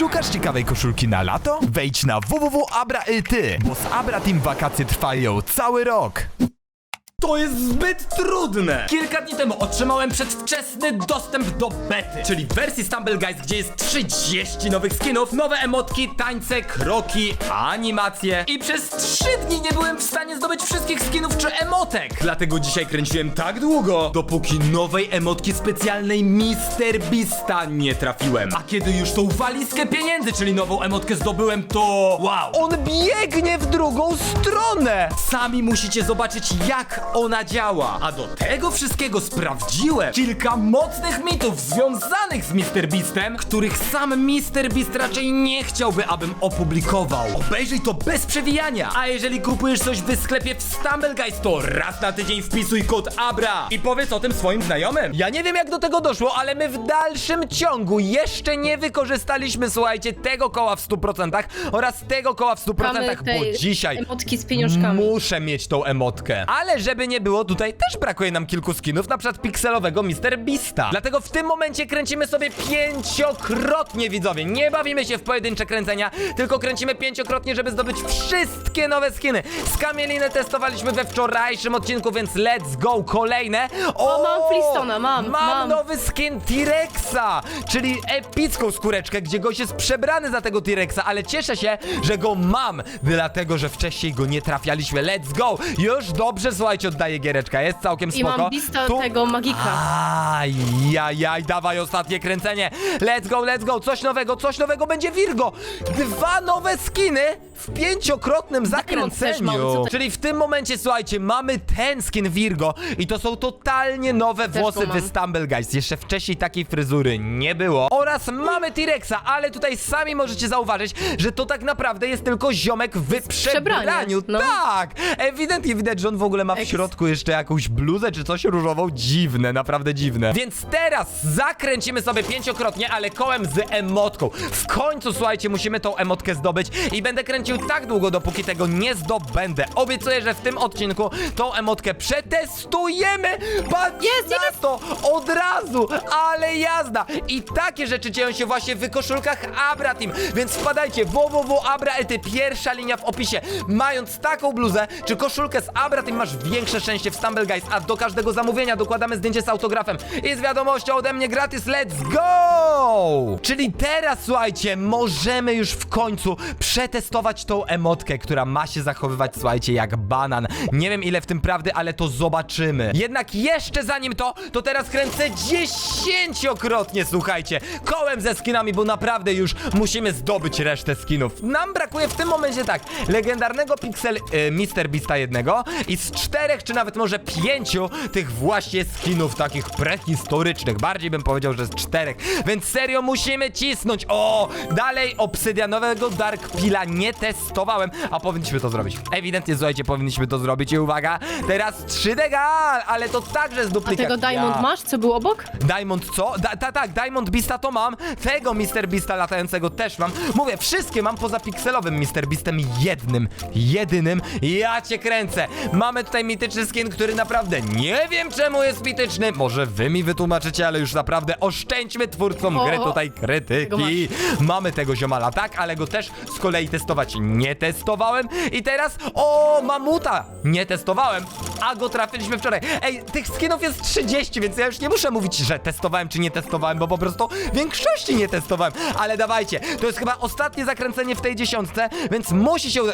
Szukasz ciekawej koszulki na lato? Wejdź na www.abra.it, bo z Abra Team wakacje trwają cały rok. To jest zbyt trudne! Kilka dni temu otrzymałem przedwczesny dostęp do bety, czyli wersji Stumble Guys, gdzie jest 30 nowych skinów, nowe emotki, tańce, kroki, animacje i przez 3 dni nie byłem w stanie zdobyć wszystkich skinów czy emotek. Dlatego dzisiaj kręciłem tak długo, dopóki nowej emotki specjalnej Mr. Beasta nie trafiłem. A kiedy już tą walizkę pieniędzy, czyli nową emotkę zdobyłem, to wow! On biegnie w drugą stronę! Sami musicie zobaczyć, jak ona działa. A do tego wszystkiego sprawdziłem kilka mocnych mitów związanych z MrBeastem, których sam MrBeast raczej nie chciałby, abym opublikował. Obejrzyj to bez przewijania. A jeżeli kupujesz coś w sklepie w Stumble Guys, to raz na tydzień wpisuj kod ABRA i powiedz o tym swoim znajomym. Ja nie wiem jak do tego doszło, ale my w dalszym ciągu jeszcze nie wykorzystaliśmy, słuchajcie, tego koła w 100% oraz tego koła w 100%, Szukamy bo tej dzisiaj emotki z pieniążkami. muszę mieć tą emotkę. Ale żeby nie było, tutaj też brakuje nam kilku skinów, na przykład pikselowego Mr. Beasta. Dlatego w tym momencie kręcimy sobie pięciokrotnie, widzowie. Nie bawimy się w pojedyncze kręcenia, tylko kręcimy pięciokrotnie, żeby zdobyć wszystkie nowe skiny. Skamielinę testowaliśmy we wczorajszym odcinku, więc let's go, kolejne. O, mam Flintstona, mam, Mam mam. nowy skin T-Rexa, czyli epicką skóreczkę, gdzie gość jest przebrany za tego T-Rexa, ale cieszę się, że go mam, dlatego, że wcześniej go nie trafialiśmy. Let's go! Już dobrze, słuchajcie, oddaję giereczka, jest całkiem I spoko. mam bista Tu- tego magika. Ajajaj, dawaj ostatnie kręcenie. Let's go, let's go, coś nowego, coś nowego będzie Virgo. Dwa nowe skiny w pięciokrotnym też mam, zakręceniu. Czyli w tym momencie, słuchajcie, mamy ten skin Virgo i to są totalnie nowe włosy mam. w Stumble Guys. Jeszcze wcześniej takiej fryzury nie było. Oraz mamy T-Rexa, ale tutaj sami możecie zauważyć, że to tak naprawdę jest tylko ziomek w przebraniu. no. Tak! Ewidentnie widać, że on w ogóle ma w Eks. Środku jeszcze jakąś bluzę czy coś różową. Dziwne, naprawdę dziwne. Więc teraz zakręcimy sobie pięciokrotnie, ale kołem z emotką. W końcu, słuchajcie, musimy tą emotkę zdobyć i będę kręcił tak długo, dopóki tego nie zdobędę. Obiecuję, że w tym odcinku tą emotkę przetestujemy. Jest, na to! Od razu! Ale jazda! I takie rzeczy dzieją się właśnie w koszulkach Abra Team, więc wpadajcie www.abra.ety, pierwsza linia w opisie. Mając taką bluzę czy koszulkę z Abra Team masz większe szczęście w Stumble Guys, a do każdego zamówienia dokładamy zdjęcie z autografem i z wiadomością ode mnie gratis. Let's go! Czyli teraz, słuchajcie, możemy już w końcu przetestować tą emotkę, która ma się zachowywać, słuchajcie, jak banan. Nie wiem ile w tym prawdy, ale to zobaczymy. Jednak jeszcze zanim to, to teraz kręcę dziesięciokrotnie, słuchajcie, kołem ze skinami, bo naprawdę już musimy zdobyć resztę skinów. Nam brakuje w tym momencie tak, legendarnego Pixel y, Mr. Beasta jednego i z czterech, czy nawet może pięciu tych właśnie skinów takich prehistorycznych. Bardziej bym powiedział, że z czterech. Więc serio musimy cisnąć. O, dalej obsydianowego Dark Pila nie testowałem, a powinniśmy to zrobić. Ewidentnie, słuchajcie, powinniśmy to zrobić i uwaga, teraz 3D Gal, ale to także z A duplikat. tego Diamond Ja. masz, co był obok? Diamond co? Da, ta, tak, Diamond Beasta to mam. Tego Mr. Beasta latającego też mam. Mówię, wszystkie mam poza pikselowym Mr. Beastem jednym, jedynym. Ja cię kręcę. Mamy tutaj mityczny skin, który naprawdę nie wiem czemu jest mityczny. Może wy mi wytłumaczycie, ale już naprawdę oszczędźmy twórcom O, gry o. tutaj krytyki. Mamy tego ziomala, tak, ale go też z kolei testować nie testowałem. I teraz, o, mamuta nie testowałem, a go trafiliśmy wczoraj. Ej, tych skinów jest 30, więc ja już nie muszę mówić, że testowałem czy nie testowałem, bo po prostu większości nie testowałem. Ale dawajcie, to jest chyba ostatnie zakręcenie w tej dziesiątce, więc musi się uda...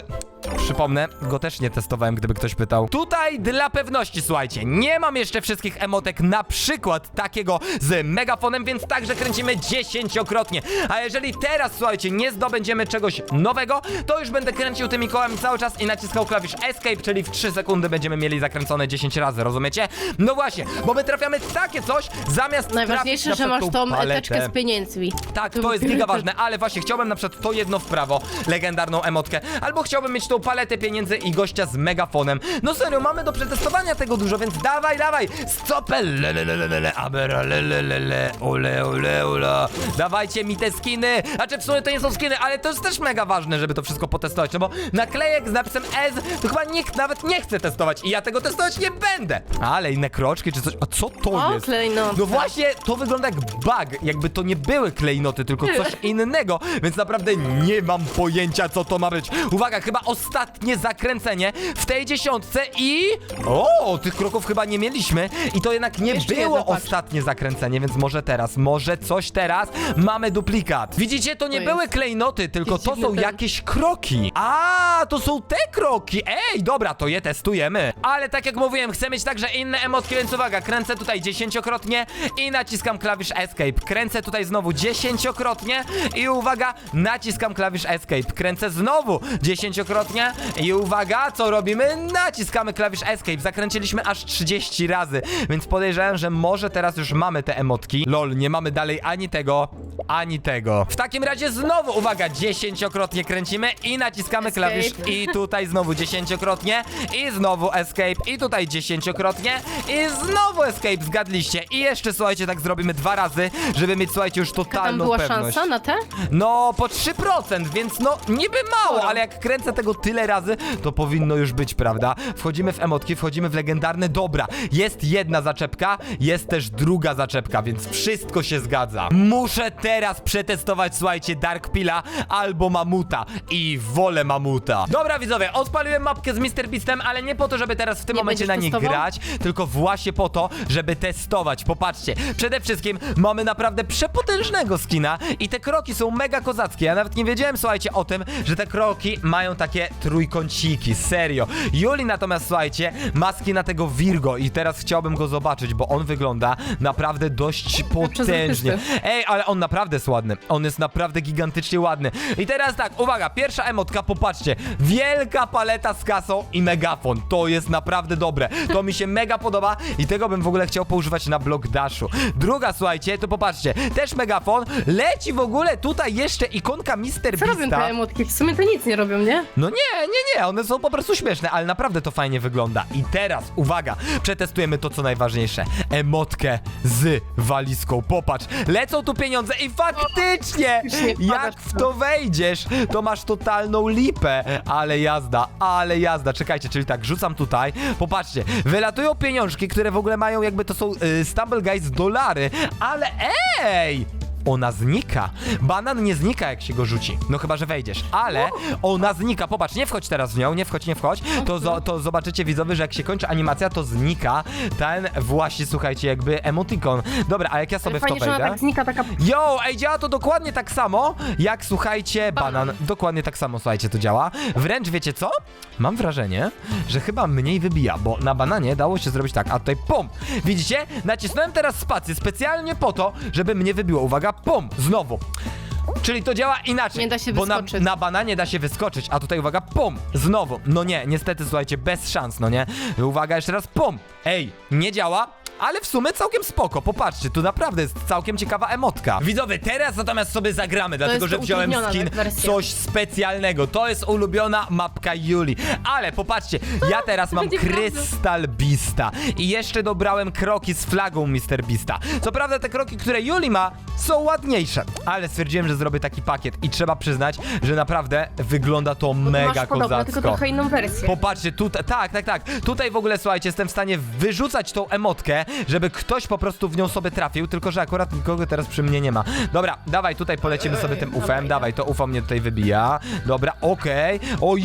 Przypomnę, go też nie testowałem, gdyby ktoś pytał. Tutaj dla pewności, słuchajcie, nie mam jeszcze wszystkich emotek, na przykład takiego z megafonem, więc także kręcimy dziesięciokrotnie. A jeżeli teraz, słuchajcie, nie zdobędziemy czegoś nowego, to już będę kręcił tymi kołami cały czas i naciskał klawisz Escape, czyli w 3 sekundy będziemy mieli zakręcone 10 razy, rozumiecie? No właśnie, bo my trafiamy takie coś, zamiast Najważniejsze, trafić że masz tą paletę. teczkę z pieniędzmi. Tak, to jest giga ważne, ale właśnie chciałbym na przykład to jedno w prawo, legendarną emotkę, albo chciałbym mieć tą paletę pieniędzy i gościa z megafonem. No serio, mamy do przetestowania tego dużo, więc dawaj, dawaj, stopel, le, le, le, le, le, le, abera, le, le, le, le, ole, ole, ole. Dawajcie mi te skiny, znaczy w sumie to nie są skiny, ale to jest też mega ważne, żeby to wszystko potestować, no bo naklejek z napisem S to chyba nikt nawet nie chce testować i ja tego testować nie będę. Ale inne kroczki czy coś, a co to O, jest? klejnoty. No właśnie, to wygląda jak bug, jakby to nie były klejnoty, tylko coś innego, więc naprawdę nie mam pojęcia, co to ma być. Uwaga, chyba ostatnie zakręcenie w tej dziesiątce i... O, tych kroków chyba nie mieliśmy i to jednak nie Jeszcze było jedno, patrz. ostatnie zakręcenie, więc może teraz, może coś teraz, mamy duplikat. Widzicie, to nie To były jest- klejnoty, tylko jest to dziwny są ten- jakieś kroki. A, to są te kroki. Ej, dobra, to je testujemy. Ale tak jak mówiłem, chcę mieć także inne emotki, więc uwaga, kręcę tutaj dziesięciokrotnie i naciskam klawisz Escape. Kręcę tutaj znowu dziesięciokrotnie i uwaga, naciskam klawisz Escape. Kręcę znowu dziesięciokrotnie i uwaga, co robimy? Naciskamy klawisz Escape. Zakręciliśmy aż 30 razy, więc podejrzewam, że może teraz już mamy te emotki. Lol, nie mamy dalej ani tego, ani tego. W takim razie znowu, uwaga, dziesięciokrotnie kręcimy i naciskamy Escape. klawisz i tutaj znowu dziesięciokrotnie i znowu escape i tutaj dziesięciokrotnie i znowu escape, zgadliście. I jeszcze, słuchajcie, tak zrobimy dwa razy, żeby mieć, słuchajcie, już Tam totalną była pewność. szansa na te? No, po 3%, więc no, niby mało, ale jak kręcę tego tyle razy, to powinno już być, prawda? Wchodzimy w emotki, wchodzimy w legendarne dobra. Jest jedna zaczepka, jest też druga zaczepka, więc wszystko się zgadza. Muszę teraz przetestować, słuchajcie, Dark Pila albo Mamuta i wolę Mamuta. Dobra, widzowie, odpaliłem mapkę z Mr. Beastem, ale nie po to, żeby teraz w tym Nie momencie będziesz na nie testował? grać, tylko właśnie po to, żeby testować. Popatrzcie, przede wszystkim mamy naprawdę przepotężnego skina i te kroki są mega kozackie. Ja nawet nie wiedziałem, słuchajcie, o tym, że te kroki mają takie trójkąciki, serio. Juli natomiast, słuchajcie, ma skina tego Virgo i teraz chciałbym go zobaczyć, bo on wygląda naprawdę dość potężnie. Ej, ale on naprawdę jest ładny. On jest naprawdę gigantycznie ładny. I teraz tak, uwaga, pierwsza emotka, popatrzcie. Wielka paleta z kasą i megafon. To jest naprawdę dobre. To mi się mega podoba i tego bym w ogóle chciał poużywać na Block Dashu. Druga, słuchajcie, to popatrzcie. Też megafon. Leci w ogóle tutaj jeszcze ikonka Mr. Co robią te Beasta. emotki? W sumie to nic nie robią, nie? No nie, nie, nie, one są po prostu śmieszne, ale naprawdę to fajnie wygląda. I teraz, uwaga, przetestujemy to, co najważniejsze. Emotkę z walizką. Popatrz, lecą tu pieniądze i faktycznie, jak w to wejdziesz, to masz totalną lipę. Ale jazda, ale jazda. Czekajcie, czyli tak, rzucam tutaj. Popatrzcie, wylatują pieniążki, które w ogóle mają jakby to są y, Stumble Guys dolary, ale ej! Ona znika. Banan nie znika, jak się go rzuci. No chyba, że wejdziesz. Ale ona znika. Popatrz, nie wchodź teraz w nią, nie wchodź, nie wchodź. To, zo, to zobaczycie widzowie, że jak się kończy animacja, to znika ten właśnie, słuchajcie, jakby emotikon. Dobra, a jak ja sobie w to Fajnie, że ona wejdę? tak znika taka... Yo, ej, działa to dokładnie tak samo, jak słuchajcie, banan. Dokładnie tak samo, słuchajcie, to działa. Wręcz wiecie co? Mam wrażenie, że chyba mniej wybija, bo na bananie dało się zrobić tak, a tutaj pum. Widzicie? Nacisnąłem teraz spację specjalnie po to, żeby mnie wybiło. Uwaga, pum, znowu. Czyli to działa inaczej. Nie da się bo na, wyskoczyć. na bananie da się wyskoczyć, a tutaj uwaga, pum, znowu. No nie, niestety, słuchajcie, bez szans, no nie? Uwaga, jeszcze raz, pum. Ej, nie działa, ale w sumie całkiem spoko. Popatrzcie, tu naprawdę jest całkiem ciekawa emotka. Widzowie, teraz natomiast sobie zagramy, dlatego jest że wziąłem utrudniona skin wersja. coś specjalnego. To jest ulubiona mapka Juli. Ale popatrzcie, ja teraz mam będzie prawda. Crystal Beasta i jeszcze dobrałem kroki z flagą Mr. Beasta. Co prawda te kroki, które Juli ma, są ładniejsze, ale stwierdziłem, że zrobię taki pakiet i trzeba przyznać, że naprawdę wygląda to mega masz podobno, tylko kozacko. trochę inną wersję. Popatrzcie, tutaj, tak, tak, tak. Tutaj w ogóle, słuchajcie, jestem w stanie wyrzucać tą emotkę, żeby ktoś po prostu w nią sobie trafił, tylko że akurat nikogo teraz przy mnie nie ma. Dobra, dawaj, tutaj polecimy sobie tym ufem, dawaj, to UFO mnie tutaj wybija. Dobra, okej. O,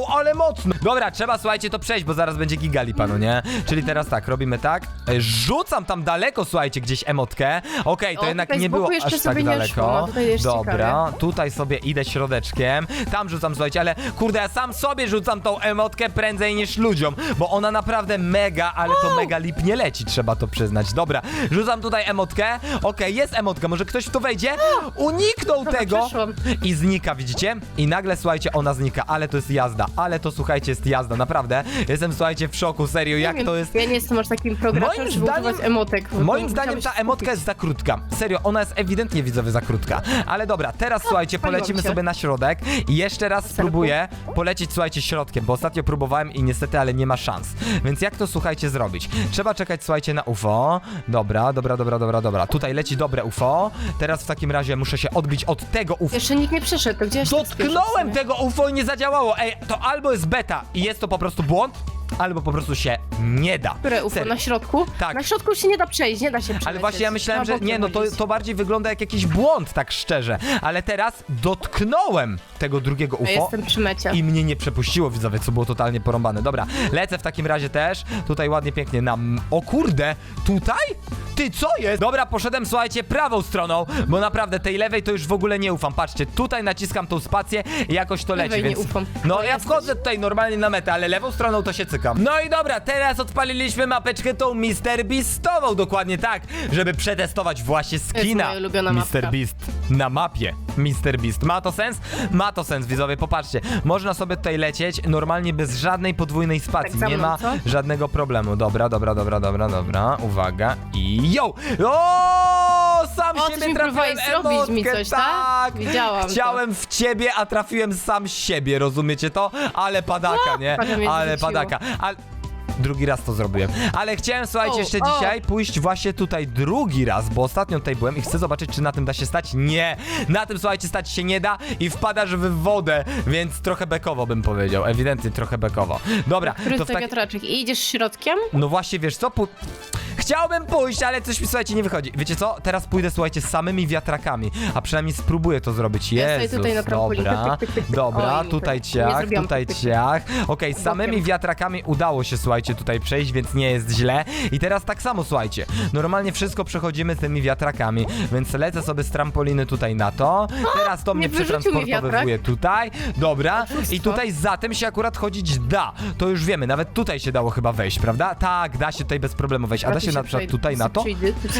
yo, ale mocno. Dobra, trzeba, słuchajcie, to przejść, bo zaraz będzie gigalipa, no nie? Czyli teraz tak, robimy tak, e, rzucam tam daleko, słuchajcie, gdzieś emotkę. Okej, to O, jednak tutaj z nie boku było jeszcze aż tak daleko. no tutaj jest Dobra, tutaj sobie idę środeczkiem, tam rzucam, słuchajcie, ale kurde, ja sam sobie rzucam tą emotkę prędzej niż ludziom, bo ona naprawdę mega, ale to mega lipnie leci, trzeba to przyznać. Dobra, rzucam tutaj emotkę, okej, jest emotka, może ktoś w to wejdzie? Uniknął Dobra, tego przeszłam. i znika, widzicie? I nagle, słuchajcie, ona znika, ale to jest jazda, ale to, słuchajcie, jest jazda, naprawdę. Jestem, słuchajcie, w szoku, serio, jak wiem, to jest... Ja nie jestem aż takim programem, Moim żeby zdaniem- emotek. Moim zdaniem ta emotka jest za krótka. Serio, ona jest ewidentnie widzowie za krótka. Ale dobra, teraz słuchajcie, polecimy się. sobie na środek i jeszcze raz spróbuję polecieć, słuchajcie, środkiem, bo ostatnio próbowałem i niestety, ale nie ma szans. Więc jak to słuchajcie zrobić? Trzeba czekać, słuchajcie, na UFO. Dobra, dobra, dobra, dobra, dobra. Tutaj leci dobre UFO. Teraz w takim razie muszę się odbić od tego UFO. Jeszcze nikt nie przyszedł, to gdzie Dotknąłem tego UFO i nie zadziałało. Ej, to albo jest beta i jest to po prostu błąd, albo po prostu się nie da. Które UFO? Serio. Na środku? Tak. Na środku się nie da przejść, nie da się przejść. Ale właśnie ja myślałem, że nie, no to, to bardziej wygląda jak jakiś błąd, tak szczerze. Ale teraz dotknąłem tego drugiego Ja UFO. jestem przy mecie. I mnie nie przepuściło, widzowie, co było totalnie porąbane. Dobra, lecę w takim razie też. Tutaj ładnie, pięknie nam... O kurde, tutaj? Ty, co jest? Dobra, poszedłem, słuchajcie, prawą stroną, bo naprawdę tej lewej to już w ogóle nie ufam. Patrzcie, tutaj naciskam tą spację i jakoś to leci, Lewej nie więc... ufam. No, No ja jesteś. wchodzę tutaj normalnie na metę, ale lewą stroną to się No i dobra, teraz odpaliliśmy mapeczkę tą Mr. Beastową, dokładnie tak, żeby przetestować właśnie skina moja ulubiona Mr. mapka. Beast na mapie. Mr. Beast. Ma to sens? Ma to sens, widzowie, popatrzcie. Można sobie tutaj lecieć normalnie bez żadnej podwójnej spacji. Tak za nie mną, ma co? żadnego problemu. Dobra, dobra, dobra, dobra, dobra. Uwaga. I yo! O, sam O, coś siebie mi trafiłem próbowałeś zrobić mi emotkę, coś, tak? Widziałam to. Chciałem w ciebie, a trafiłem sam siebie, rozumiecie to? Ale padaka, nie? prawie mnie Ale zrzuciło. padaka. Ale... Drugi raz to zrobiłem. Ale chciałem, słuchajcie, O, jeszcze o. dzisiaj pójść właśnie tutaj drugi raz, bo ostatnio tutaj byłem i chcę zobaczyć, czy na tym da się stać. Nie! Na tym, słuchajcie, stać się nie da i wpadasz w wodę, więc trochę bekowo bym powiedział. Ewidentnie trochę bekowo. Dobra, to w tak... wiatraczek? I idziesz środkiem? No właśnie, wiesz co? Pu... Chciałbym pójść, ale coś mi, słuchajcie, nie wychodzi. Wiecie co? Teraz pójdę, słuchajcie, z samymi wiatrakami, a przynajmniej spróbuję to zrobić. Ja Jezus, tutaj na trampolinie. dobra, Tyk, tyk, tyk, tyk. dobra, Oj, tutaj. Nie ciach, zrobiłam tutaj tyk, tyk, tyk. ciach. Okej, z samymi wiatrakami udało się, słuchajcie, tutaj przejść, więc nie jest źle. I teraz tak samo, słuchajcie, normalnie wszystko przechodzimy tymi wiatrakami, więc lecę sobie z trampoliny tutaj na to. Teraz to mnie nie wyrzucił mi przetransportowuje tutaj. Dobra, i tutaj za tym się akurat chodzić da. To już wiemy, nawet tutaj się dało chyba wejść, prawda? Tak, da się tutaj bez problemu wejść. A da tu się na przykład tutaj tu na to?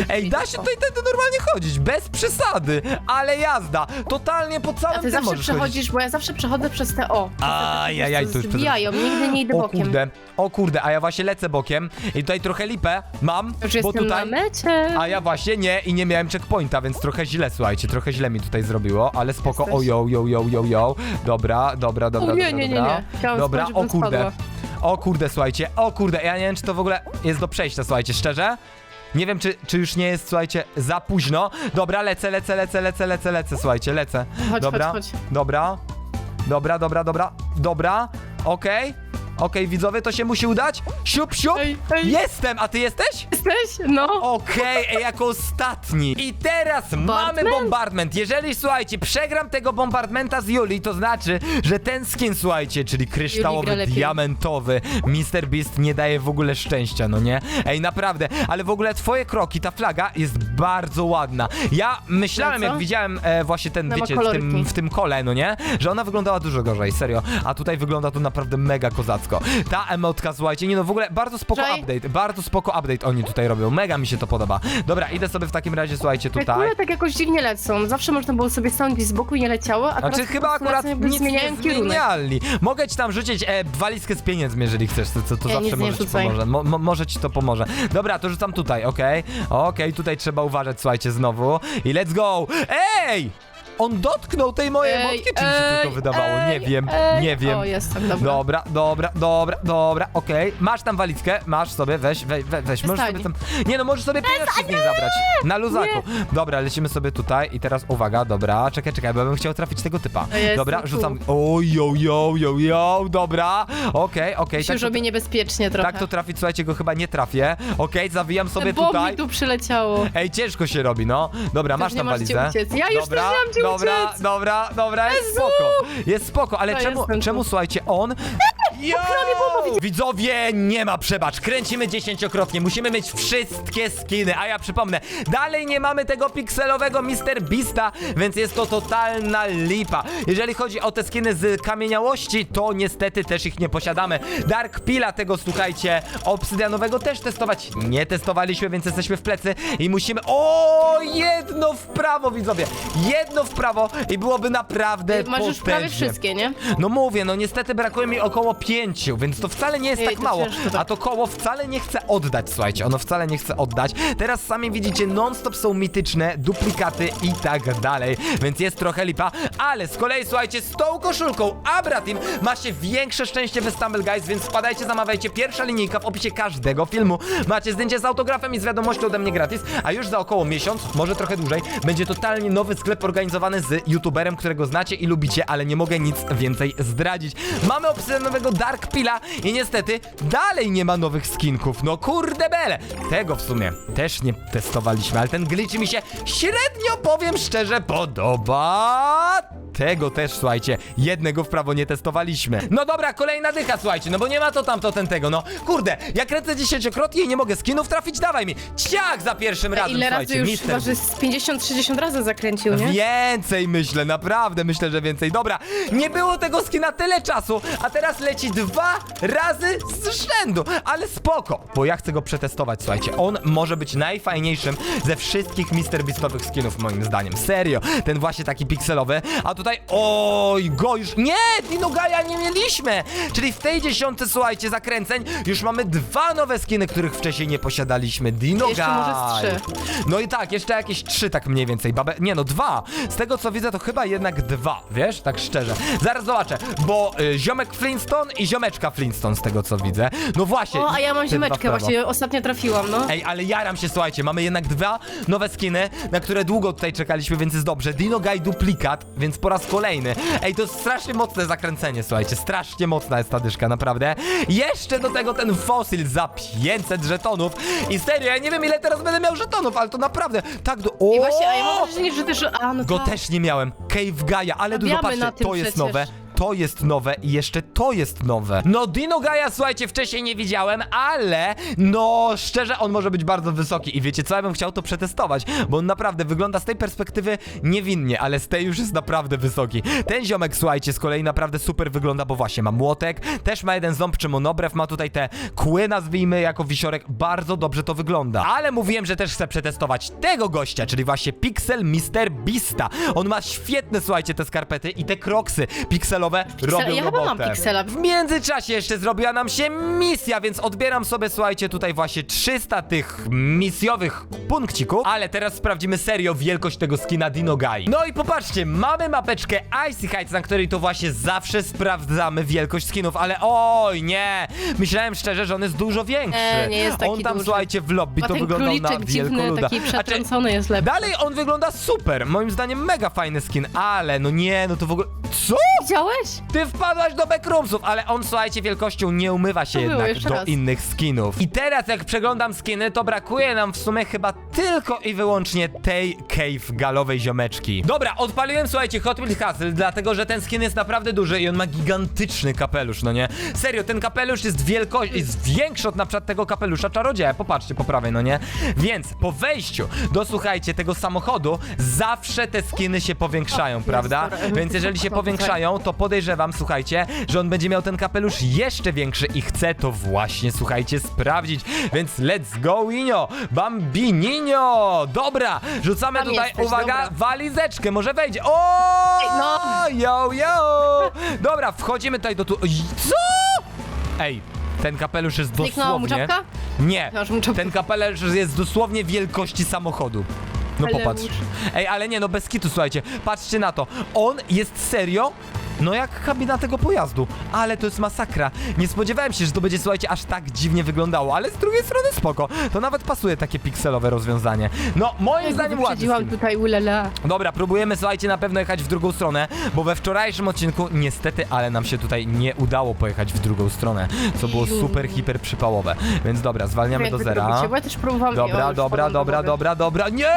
Ej, da się tutaj tędy normalnie chodzić, bez przesady, ale jazda. Totalnie po całym A ty tym zawsze możesz chodzić. przechodzisz, bo ja zawsze przechodzę przez te o. Ajajaj, to już Zbijają, nigdy nie idę O bokiem. kurde, o kurde, a ja właśnie lecę bokiem i tutaj trochę lipę mam, Już bo jestem tutaj... na mecie. A ja właśnie nie i nie miałem checkpointa, więc trochę źle, słuchajcie, trochę źle mi tutaj zrobiło, ale spoko, Jesteś. o yo, yo, yo, yo, yo, dobra, dobra, dobra, O, nie, dobra, nie, nie, dobra. nie. Chciałam dobra, o kurde, spadła. O kurde, słuchajcie, o kurde, ja nie wiem, czy to w ogóle jest do przejścia, słuchajcie, szczerze. Nie wiem, czy, czy już nie jest, słuchajcie, za późno. Dobra, lecę, lecę, lecę, lecę, lecę, lecę, słuchajcie, lecę. Chodź, dobra, chodź, chodź. dobra, dobra, dobra, dobra, dobra, okej, okej, widzowie, to się musi udać. Siup, siup, Ej, ej. jestem, a ty jesteś? Jesteś? No. Okej, ej, jako ostatni. I teraz mamy Bombardment? Jeżeli, słuchajcie, przegram tego bombardmenta z Juli, to znaczy, że ten skin, słuchajcie, czyli gra kryształowy, lepiej. diamentowy, Mr. Beast nie daje w ogóle szczęścia, no nie? Ej, naprawdę, ale w ogóle twoje kroki, ta flaga jest bardzo ładna. Ja myślałem, No co? jak widziałem e, właśnie ten, Ona ma wiecie, w tym, w tym kole, no nie? Że ona wyglądała dużo gorzej, serio. A tutaj wygląda to naprawdę mega kozacko. Ta emotka, słuchajcie, nie no, w ogóle bardzo spoko Jay? update, bardzo spoko update oni tutaj robią, mega mi się to podoba. Dobra, idę sobie w takim razie, słuchajcie, Te tutaj. kule tak jakoś dziwnie lecą. Zawsze można było sobie stanąć gdzieś z boku i nie leciało, a Znaczy teraz po chyba prostu akurat lecą, jakby nic zmieniają nie kierunek. zmieniali. Mogę ci tam rzucić e, walizkę z pieniędzmi, jeżeli chcesz, to, to, to Nie, zawsze nic nie może ci rzucaj. pomoże. Mo, mo, może ci to pomoże. Dobra, to rzucam tutaj, okej? Okej, tutaj trzeba uważać, słuchajcie, znowu. I let's go! Ej! On dotknął tej mojej Ej, emotki, czy mi się tylko wydawało? nie ej, wiem, ej. nie wiem. O, jestem, dobra. Dobra, dobra, dobra, dobra, okej. Masz tam walizkę, masz sobie, weź, weź, weź, weź. możesz sobie tam... Nie no, możesz sobie pieniądze z niej zabrać. Na luzaku. Dobra, lecimy sobie tutaj i teraz uwaga, dobra, czekaj, czekaj, bo ja bym chciał trafić tego typa. Jest Dobra, tu. rzucam. O, yo, yo, yo, yo, dobra. Okej, okej, się tak, już to- robi niebezpiecznie trochę. tak to trafić, słuchajcie, go chyba nie trafię. Okej, zawijam sobie Bo tutaj. mi tu przyleciało. Ej, ciężko się robi, no. Dobra, masz nie tam masz gdzie walizę. uciec. Ja już dobra, też nie mam gdzie dobra, uciec. dobra, dobra, jest Jezu! spoko. Jest spoko, ale To czemu, jestem tu. czemu słuchajcie, on... Yo! Widzowie, nie ma przebacz. Kręcimy dziesięciokrotnie. Musimy mieć wszystkie skiny. A ja przypomnę, dalej nie mamy tego pikselowego Mr. Beasta, więc jest to totalna lipa. Jeżeli chodzi o te skiny z kamieniałości, to niestety też ich nie posiadamy. Dark Pila tego, słuchajcie, obsydianowego też testować nie testowaliśmy, więc jesteśmy w plecy i musimy... O, jedno w prawo, widzowie. Jedno w prawo i byłoby naprawdę Masz już prawie potężnie. wszystkie, nie? No mówię, no niestety brakuje mi około pięciu, więc to wcale nie jest Ej, tak to mało. ciężko tak. A to koło wcale nie chce oddać, słuchajcie, ono wcale nie chce oddać. Teraz sami widzicie, non-stop są mityczne, duplikaty i tak dalej, więc jest trochę lipa. Ale z kolei, słuchajcie, z tą koszulką Abratim ma się większe szczęście w Stumble Guys, więc wpadajcie, zamawiajcie. Pierwsza linijka w opisie każdego filmu. Macie zdjęcie z autografem i z wiadomością ode mnie gratis, a już za około miesiąc, może trochę dłużej, będzie totalnie nowy sklep organizowany z youtuberem, którego znacie i lubicie, ale nie mogę nic więcej zdradzić. Mamy obsydianowego tego Dark Pila i niestety dalej nie ma nowych skinków. No kurde bele. Tego w sumie też nie testowaliśmy, ale ten glitch mi się średnio, powiem szczerze, podoba. Tego też, słuchajcie, jednego w prawo nie testowaliśmy. No dobra, kolejna dycha, słuchajcie, no bo nie ma to tamto ten tego, no. Kurde, jak lecę dziesięciokrotnie i nie mogę skinów trafić, dawaj mi. Ciach za pierwszym razem, Ile razy słuchajcie, już mister. chyba, że z 50-60 razy zakręcił, nie? Więcej myślę, naprawdę myślę, że więcej. Dobra, nie było tego skina tyle czasu, a teraz leci dwa razy z rzędu, ale spoko, bo ja chcę go przetestować, słuchajcie. On może być najfajniejszym ze wszystkich Mr. Beastowych skinów, moim zdaniem. Serio, ten właśnie taki pikselowy, a tutaj, oj, go już, nie, Dinogaja nie mieliśmy, czyli w tej dziesiątce, słuchajcie, zakręceń już mamy dwa nowe skiny, których wcześniej nie posiadaliśmy. Dinogaj. Jeszcze może z trzy. No i tak, jeszcze jakieś trzy tak mniej więcej. Babe... Nie no, dwa. Z tego co widzę, to chyba jednak dwa, wiesz? Tak szczerze. Zaraz zobaczę, bo y, ziomek Flintstone i ziomeczka Flintstone z tego co widzę. No właśnie. O, a ja mam te dwa w ziomeczkę, prawo. właśnie ostatnio trafiłam, no. Ej, ale jaram się, słuchajcie, mamy jednak dwa nowe skiny, na które długo tutaj czekaliśmy, więc jest dobrze. Dino Guy duplikat, więc po raz kolejny. Ej, to jest strasznie mocne zakręcenie, słuchajcie, strasznie mocna jest ta dyszka, naprawdę. Jeszcze do tego ten fosil za 500 żetonów. I serio, ja nie wiem ile teraz będę miał żetonów, ale to naprawdę tak do... O! I właśnie, a ja mam wrażenie, że też... A, no Go tak. też nie miałem. Cave Gaia, ale dużo, Stawiamy patrzcie, tym to jest przecież. nowe. To jest nowe i jeszcze to jest nowe. No Dino Gaia, słuchajcie, wcześniej nie widziałem, ale no szczerze on może być bardzo wysoki i wiecie co, ja bym chciał to przetestować, bo on naprawdę wygląda z tej perspektywy niewinnie, ale z tej już jest naprawdę wysoki. Ten ziomek, słuchajcie, z kolei naprawdę super wygląda, bo właśnie ma młotek, też ma jeden ząb czy monobrew, ma tutaj te kły, nazwijmy, jako wisiorek, bardzo dobrze to wygląda. Ale mówiłem, że też chcę przetestować tego gościa, czyli właśnie Pixel Mister Beasta. On ma świetne, słuchajcie, te skarpety i te kroksy pikselowe robią ja chyba mam robotę. piksela. W międzyczasie jeszcze zrobiła nam się misja, więc odbieram sobie, słuchajcie, tutaj właśnie 300 tych misjowych punkcików, ale teraz sprawdzimy serio wielkość tego skina Dino Guy. No i popatrzcie, mamy mapeczkę Icy Heights, na której to właśnie zawsze sprawdzamy wielkość skinów, ale oj, nie! Myślałem szczerze, że on jest dużo większy. E, nie jest taki On tam, duży. słuchajcie, w lobby Ma to ten wyglądał na króliczek dziwny, wielkoluda. taki A czy- przetrącony jest lepszy. Dalej on wygląda super, moim zdaniem mega fajny skin, ale no nie, no to w ogóle... Co? Widziałeś? Ty wpadłaś do backroomsów, ale on, słuchajcie, wielkością nie umywa się To było, jednak jeszcze do raz. innych skinów. I teraz, jak przeglądam skiny, to brakuje nam w sumie chyba tylko i wyłącznie tej cave galowej ziomeczki. Dobra, odpaliłem, słuchajcie, Hot Wheels Hustle, dlatego, że ten skin jest naprawdę duży i on ma gigantyczny kapelusz, no nie? Serio, ten kapelusz jest wielkość, jest większy od na przykład tego kapelusza czarodzieja, popatrzcie po prawej, no nie? Więc po wejściu do, słuchajcie, tego samochodu zawsze te skiny się powiększają, prawda? dobra. Więc jeżeli się powiększają, to podejrzewam, słuchajcie, że on będzie miał ten kapelusz jeszcze większy i chcę to właśnie, słuchajcie, sprawdzić. Więc let's go, Inio! Bambininio! Dobra, rzucamy Tam tutaj, jesteś, uwaga, dobra. walizeczkę, może wejdzie. O! Ej, no. Yo, yo! Dobra, wchodzimy tutaj do tu... Oj, Co? Ej, ten kapelusz jest Zniknęła mu dosłownie... czapka? Nie, Masz mu czapkę. ten kapelusz jest dosłownie wielkości samochodu. No Ale popatrz. Ej, ale nie, no bez kitu, słuchajcie. Patrzcie na to. On jest serio no jak kabina tego pojazdu, ale to jest masakra. Nie spodziewałem się, że to będzie, słuchajcie, aż tak dziwnie wyglądało, ale z drugiej strony spoko. To nawet pasuje takie pikselowe rozwiązanie. No, moim zdaniem Wyprzedziłam skin. tutaj, ulala. Dobra, próbujemy, słuchajcie, na pewno jechać w drugą stronę, bo we wczorajszym odcinku niestety, ale nam się tutaj nie udało pojechać w drugą stronę, co było super, hiper przypałowe. Więc dobra, zwalniamy do zera. Bo ja też próbowałam. Dobra, dobra, do dobra, dobra, dobra. Nie!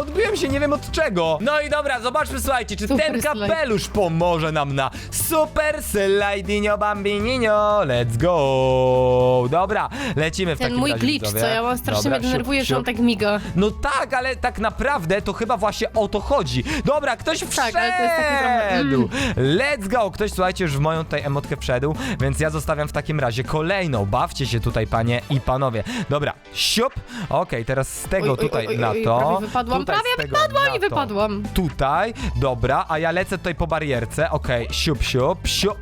Odbiłem się, nie wiem od czego. No i dobra, zobaczmy, słuchajcie, czy Super ten slide. kapelusz pomoże nam na Super Slidinio Bambininio. Let's go! Dobra, lecimy w Ten takim mój razie, glitch, widzowie. co ja mam strasznie Dobra, mnie denerwuje, że on siup. tak miga. No tak, ale tak naprawdę to chyba właśnie o to chodzi. Dobra, ktoś wszedł! Tak, ale to jest trochę, mm. Let's go! Ktoś, słuchajcie, już w moją tutaj emotkę wszedł, więc ja zostawiam w takim razie kolejną. Bawcie się tutaj, panie i panowie. Dobra, siup. Okej, teraz z tego Oj, oj, tutaj oj, oj, na oj, to. prawie wypadłam, tutaj prawie z tego wypadłam na i to. wypadłam. Tutaj, dobra, a ja lecę tutaj po barierce. Okej, siup, siup, siup.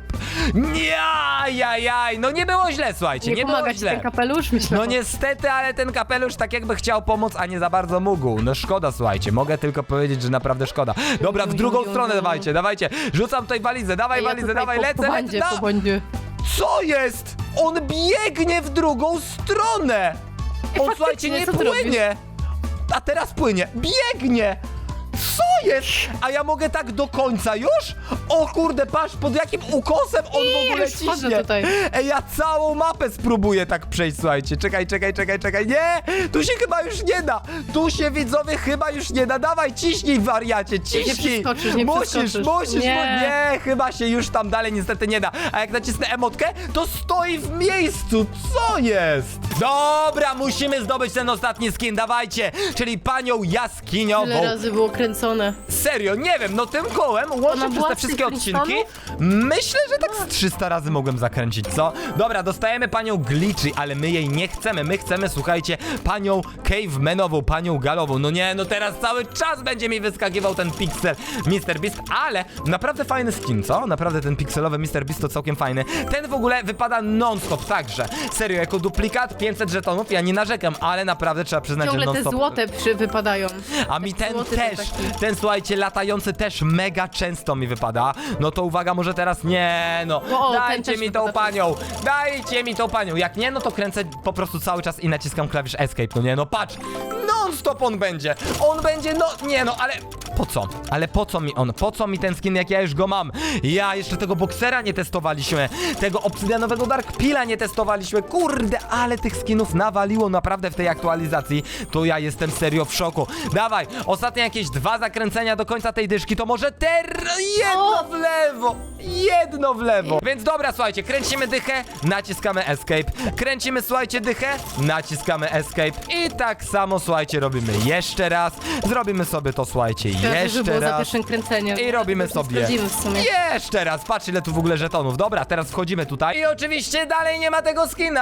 Nie, jaj, no nie było źle, słuchajcie, Nie, nie, było pomaga ci źle. ten kapelusz, myślę. No niestety, ale ten kapelusz tak jakby chciał pomóc, a nie za bardzo mógł. No szkoda, słuchajcie, mogę tylko powiedzieć, że naprawdę szkoda. Dobra, w drugą stronę dawajcie, dawajcie. Rzucam tutaj walizę, dawaj ja walizę, tutaj dawaj, po, lecę, po lecę. bandzie, Da... po bandzie. Co jest? On biegnie w drugą stronę. On, faktycznie, słuchajcie, nie co ty robisz? płynie. A teraz płynie. Biegnie. Jest? A ja mogę tak do końca już? O kurde, patrz, pod jakim ukosem on w ogóle już wchodzę ciśnie. tutaj. Ej, ja całą mapę spróbuję tak przejść, słuchajcie. Czekaj, czekaj, czekaj, czekaj. Nie! Tu się chyba już nie da. Tu się widzowie chyba już nie da. Dawaj, ciśnij, wariacie, ciśnij. przeskoczysz, nie musisz, przeskoczysz. musisz, Nie. mu- nie, chyba się już tam dalej niestety nie da. A jak nacisnę emotkę, to stoi w miejscu. Co jest? Dobra, musimy zdobyć ten ostatni skin, dawajcie. Czyli panią jaskiniową. Tyle razy było kręcone. Serio, nie wiem, no tym kołem łącznie przez była te z wszystkie tych odcinki. Myślę, że tak z 300 razy mogłem zakręcić, co? Dobra, dostajemy panią Glitchy, ale my jej nie chcemy. My chcemy, słuchajcie, panią Cavemanową, panią Galową. No nie, no teraz cały czas będzie mi wyskakiwał ten pixel Mr. Beast, ale naprawdę fajny skin, co? Naprawdę ten pikselowy Mr. Beast to całkiem fajny. Ten w ogóle wypada non-stop, także. Serio, jako duplikat 500 żetonów, ja nie narzekam, ale naprawdę trzeba przyznać, że Ciągle te non-stop... złote przy, wypadają. A mi ten Złoty to też, taki. ten słuchajcie, latający też mega często mi wypada. No to uwaga, może teraz nie, no. O, ten Dajcie też mi tą wypada panią, dajcie mi tą panią. Jak nie, no to kręcę po prostu cały czas i naciskam klawisz escape, no nie, no patrz. Non stop on będzie, on będzie, no nie, no ale... Po co? Ale po co mi on? Po co mi ten skin, jak ja już go mam? Ja jeszcze tego boksera nie testowaliśmy, tego obsydianowego Dark Pila nie testowaliśmy. Kurde, ale tych skinów nawaliło naprawdę w tej aktualizacji. To ja jestem serio w szoku. Dawaj, ostatnie jakieś dwa zakręcenia do końca tej dyszki, to może ter... jedno w lewo, jedno w lewo. Więc dobra, słuchajcie, kręcimy dychę, naciskamy escape. Kręcimy, słuchajcie, dychę, naciskamy escape. I tak samo, słuchajcie, robimy jeszcze raz. Zrobimy sobie to, słuchajcie, Jeszcze było za raz. pierwszym kręceniem. I robimy sobie. Sprawdzimy w sumie. Jeszcze raz, patrz ile tu w ogóle żetonów. Dobra, teraz wchodzimy tutaj. I oczywiście dalej nie ma tego skina.